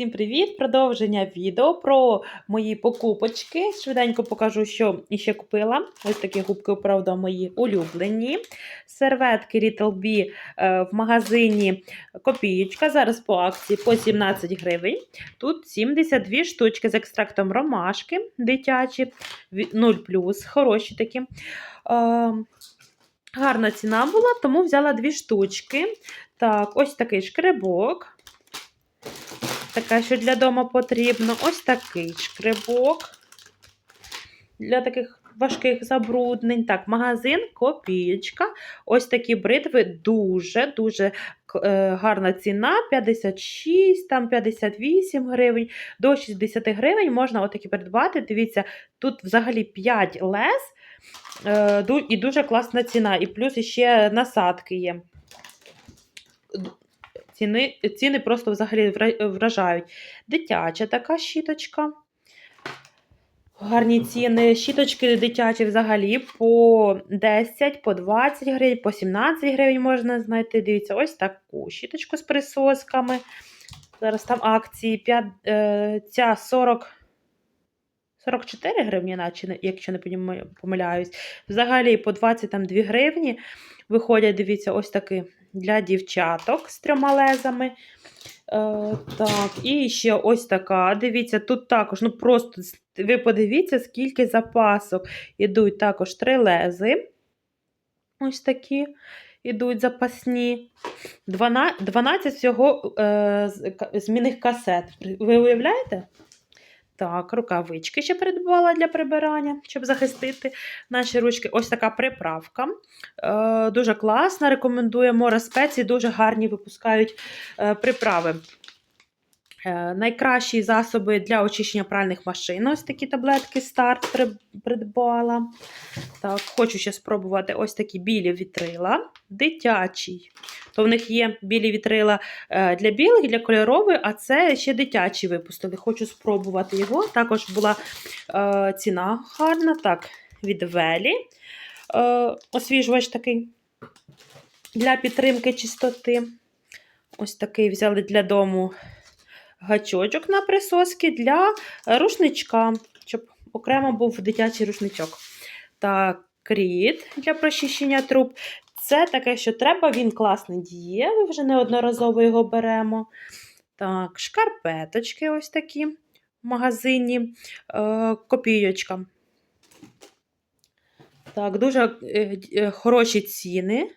Всім привіт! Продовження відео про мої покупочки. Швиденько покажу, що іще купила. Ось такі губки, правда, мої улюблені. Серветки Little B е, в магазині Копієчка. Зараз по акції по 17 гривень. Тут 72 штучки з екстрактом ромашки дитячі, 0 хороші такі. Е, Гарна ціна була, тому взяла дві штучки. Так, ось такий шкребок. Така, що для дому потрібно. Ось такий шкребок. Для таких важких забруднень. Так, магазин Копієчка. Ось такі бритви дуже-дуже е, гарна ціна. 56, там 58 гривень, до 60 гривень можна отакі придбати. Дивіться, тут взагалі 5 лес. Е, і дуже класна ціна. І плюс ще насадки є. Ціни, ціни просто взагалі вражають. Дитяча така щіточка. Гарні ціни. Щіточки дитячі взагалі по 10, по 20 гривень, по 17 гривень можна знайти. Дивіться, ось таку щіточку з присосками. Зараз там акції 5, е, ця 40. 44 гривні, наче, якщо не помиляюсь. Взагалі по 22 гривні виходять, дивіться, ось такі для дівчаток з трьома лезами. Е, так, і ще ось така. Дивіться, тут також, ну просто ви подивіться, скільки запасок. Ідуть також три лези. Ось такі. Ідуть запасні. 12, 12 всього е, змінних касет. Ви уявляєте? Так, рукавички ще придбала для прибирання, щоб захистити наші ручки. Ось така приправка. Е, дуже класна. Рекомендую море спеції, дуже гарні випускають е, приправи. Е, найкращі засоби для очищення пральних машин. Ось такі таблетки старт придбала. Так, хочу ще спробувати ось такі білі вітрила. Дитячий. То в них є білі вітрила е, для білих, для кольорових, а це ще дитячі випустили. Хочу спробувати його. Також була е, ціна гарна. Так, від Велі. Е, освіжувач такий для підтримки чистоти. Ось такий взяли для дому гачочок на присоски для рушничка, щоб окремо був дитячий рушничок. Так, кріт для прочищення труб. Це таке, що треба, він класний дієвий, вже неодноразово його беремо. Так, шкарпеточки ось такі в магазині. Е, копійочка. Так, дуже е, е, хороші ціни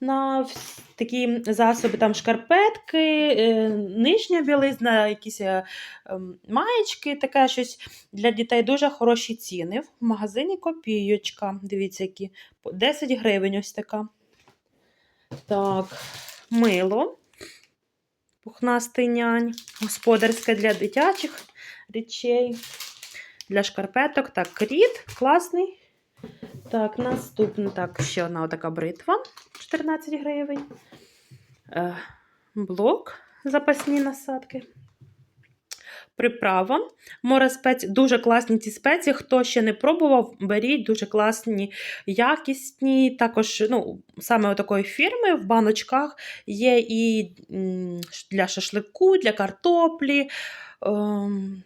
на такі засоби, там шкарпетки, е, нижня білизна, якісь е, ем, маєчки, таке щось для дітей дуже хороші ціни. В магазині копійочка. Дивіться, які 10 гривень ось така. Так, мило. Пухнастий нянь. Господарське для дитячих речей. Для шкарпеток. Так, кріт, класний. Так, наступна, так, ще одна така бритва. 14 гривень. Е, блок, запасні насадки. Приправа. Море спецій, дуже класні ці спеції. Хто ще не пробував, беріть дуже класні, якісні. Також ну, саме такої фірми в баночках є і для шашлику, для картоплі. ем,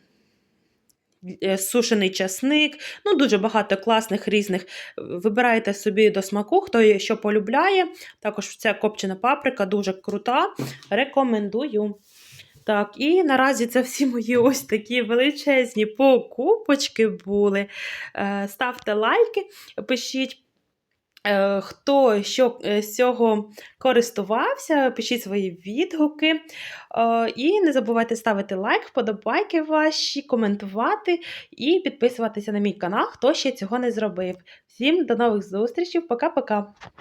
Сушений часник, ну дуже багато класних різних. Вибирайте собі до смаку, хто що полюбляє. Також ця копчена паприка дуже крута. Рекомендую. Так, і наразі це всі мої ось такі величезні покупочки були. Е, Ставте лайки, пишіть. Е, Хто що е, з цього користувався, пишіть свої відгуки. Е, І не забувайте ставити лайк, вподобайки ваші, коментувати і підписуватися на мій канал, хто ще цього не зробив. Всім до нових зустрічей, пока-пока!